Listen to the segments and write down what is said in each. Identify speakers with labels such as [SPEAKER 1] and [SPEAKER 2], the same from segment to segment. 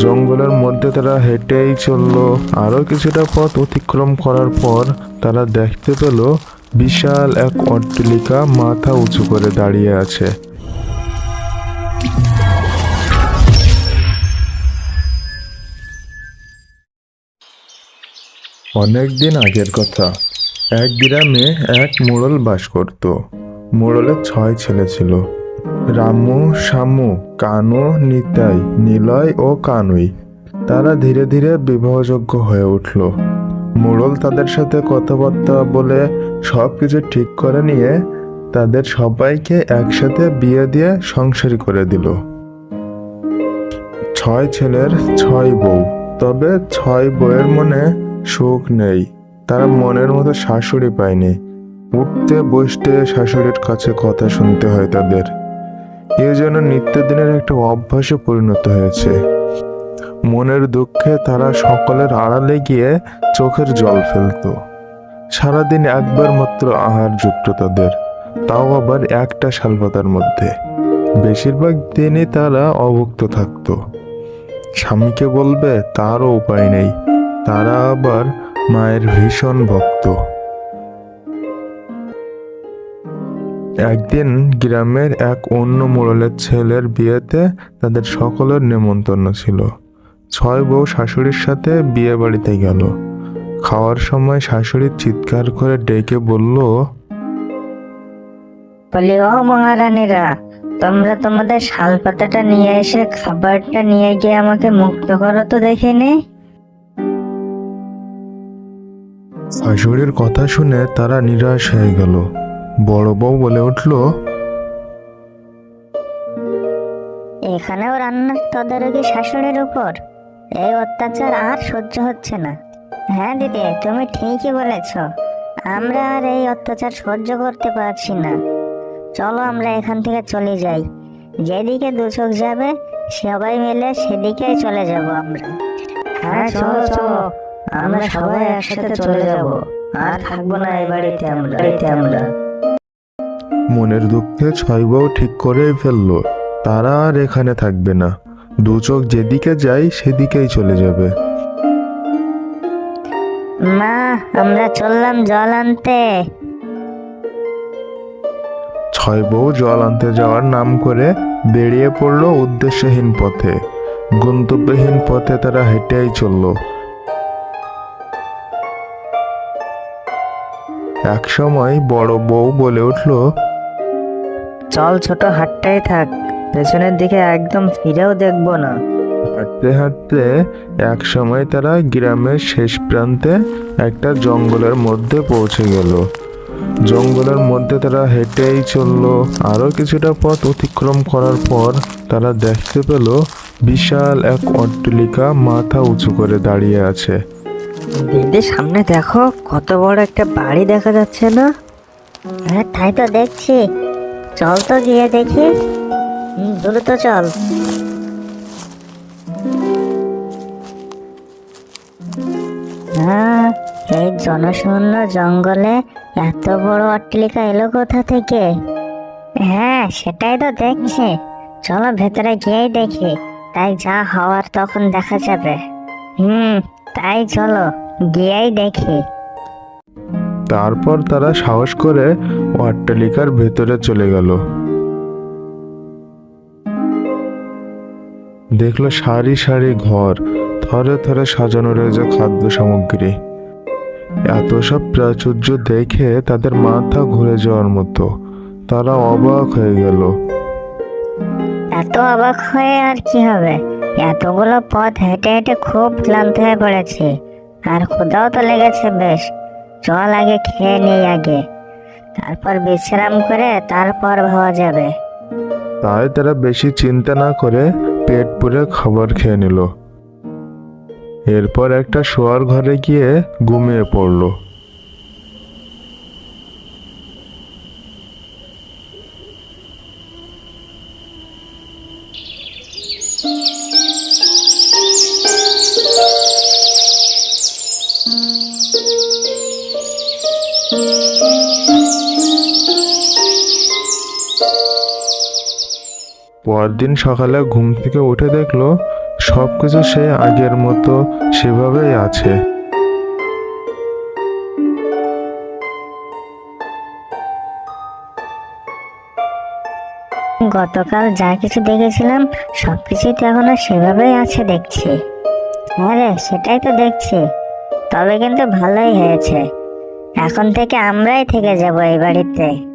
[SPEAKER 1] জঙ্গলের মধ্যে তারা হেঁটেই চলল। আরও কিছুটা পথ অতিক্রম করার পর তারা দেখতে পেল বিশাল এক অট্টালিকা মাথা উঁচু করে দাঁড়িয়ে আছে। অনেক দিন আগের কথা। এক গ্রামে এক মোড়ল বাস করত। মোড়লের ছয় ছেলে ছিল। রামু, শামু, কানু, নিতাই, নিলয় ও কানুই। তারা ধীরে ধীরে বিবাহযোগ্য হয়ে উঠল। মোড়ল তাদের সাথে কথাবার্তা বলে সব কিছু ঠিক করে নিয়ে তাদের সবাইকে একসাথে বিয়ে দিয়ে সংসারী করে দিল। ছয় ছেলের ছয় বউ। তবে ছয় বউয়ের মনে সুখ নেই। তারা মনের মতো শাশুড়ি পায়নি। উঠতে বসতে শাশুড়ির কাছে কথা শুনতে হয় তাদের। এ যেন নিত্যদিনের একটা অভ্যাসে পরিণত হয়েছে। মনের দুঃখে তারা সকলের আড়ালে গিয়ে চোখের জল ফেলতো। সারাদিন একবার মাত্র আহার যুক্ত তাদের, তাও আবার একটা শালপাতার মধ্যে। বেশিরভাগ দিনই তারা অভুক্ত থাকতো। স্বামীকে বলবে, তারও উপায় নেই। তারা আবার মায়ের ভীষণ ভক্ত। একদিন গ্রামের এক অন্য মোড়লের ছেলের বিয়েতে তাদের সকলের নেমন্তন্ন ছিল। ছয় বউ শাশুড়ির সাথে বিয়ে বাড়িতে গেল। খাওয়ার সময় শাশুড়ি চিৎকার করে ডেকে বলল
[SPEAKER 2] বলি ও মহারানীরা তোমরা তোমাদের শালপাতাটা নিয়ে এসে খাবারটা নিয়ে গিয়ে আমাকে মুক্ত করো তো দেখিনি
[SPEAKER 1] শাশুড়ির কথা শুনে তারা নিরাশ হয়ে গেল। বড় বউ বলে উঠল,
[SPEAKER 2] এখানেও রান্নার তদারকি শাশুড়ির উপর। এই অত্যাচার আর সহ্য হচ্ছে না। হ্যাঁ দিদি, তুমি ঠিকই বলেছ। আমরা আর এই অত্যাচার সহ্য করতে পারছি না। চলো আমরা এখান থেকে চলে যাই। যেদিকে দু চোখ যাবে, সবাই মিলে সেদিকেই চলে যাব আমরা। হ্যাঁ চলো চলো। আমরা সবাই একসাথে চলে যাব। আর থাকব না এই বাড়িতে আমরা।
[SPEAKER 1] মনের দুঃখে ছয় বউ ঠিক করেই ফেলল। তারা আর এখানে থাকবে না। দু চোখ যেদিকে যায় সেদিকেই চলে যাবে।
[SPEAKER 2] মা আমরা চললাম জল আনতে।
[SPEAKER 1] ছয় বউ জল আনতে যাওয়ার নাম করে বেরিয়ে পড়ল উদ্দেশ্যহীন পথে। গন্তব্যহীন পথে তারা হেঁটেই চলল। এক সময় বড় বউ বলে উঠল
[SPEAKER 2] চল ছোট হাটটাই থাক। পেছনের দিকে একদম ফিরেও দেখব না।
[SPEAKER 1] হাঁটতে হাঁটতে এক সময় তারা গ্রামের শেষ প্রান্তে একটা জঙ্গলের মধ্যে পৌঁছে গেল। জঙ্গলের মধ্যে তারা হেঁটেই চলল। আরও কিছুটা পথ অতিক্রম করার পর তারা দেখতে পেল বিশাল এক অট্টালিকা মাথা উঁচু করে দাঁড়িয়ে আছে।
[SPEAKER 2] দিদি সামনে দেখো কত বড় একটা বাড়ি দেখা যাচ্ছে না? হ্যাঁ তাই তো দেখছি। চল তো গিয়ে দেখি। দ্রুত চল। হ্যাঁ এই জনশূন্য জঙ্গলে এত বড় অট্টালিকা এলো কোথা থেকে? হ্যাঁ সেটাই তো দেখছি। চলো ভেতরে গিয়েই দেখি, তাই যা হওয়ার তখন দেখা যাবে। হুম, তাই চলো, গিয়েই দেখি।
[SPEAKER 1] তারপর তারা সাহস করে অট্টালিকার ভেতরে চলে গেল। দেখল সারি সারি ঘর, থরে থরে সাজানো রয়েছে খাদ্য সামগ্রী। এত সব প্রাচুর্য দেখে তাদের মাথা ঘুরে যাওয়ার মতো। তারা অবাক হয়ে গেল।
[SPEAKER 2] এত অবাক হয়ে আর কি হবে? এতগুলো পথ হেঁটে হেঁটে খুব ক্লান্ত হয়ে পড়েছি। আর ক্ষুদাও তো লেগেছে বেশ। চল আগে খেয়ে নিই আগে। তারপর বিশ্রাম করে তারপর ভাবা যাবে।
[SPEAKER 1] তাই তারা বেশি চিন্তা না করে পেট পুরে খাবার খেয়ে নিল। এরপর একটা শোয়ার ঘরে গিয়ে ঘুমিয়ে পড়ল। পরদিন সকালে ঘুম থেকে উঠে দেখল, সবকিছু সে আগের মতো সেভাবেই আছে।
[SPEAKER 2] গতকাল যা কিছু দেখেছিলাম, সবকিছুই তো এখনও সেভাবেই আছে দেখছি। হ্যাঁ রে, সেটাই তো দেখছি। তবে কিন্তু ভালোই হয়েছে। এখন থেকে আমরাই থেকে যাব এই বাড়িতে।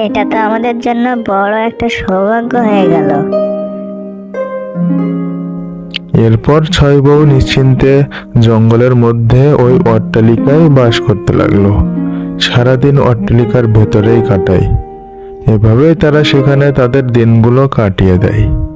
[SPEAKER 2] এটা তো আমাদের জন্য বড় একটা সৌভাগ্য হয়ে গেল।
[SPEAKER 1] এরপর ছয় বউ নিশ্চিন্তে জঙ্গলের মধ্যে ওই অট্টালিকায় বাস করতে লাগল। সারাদিন অট্টালিকার ভেতরেই কাটায়। এভাবেই তারা সেখানে তাদের দিনগুলো কাটিয়ে দেয়।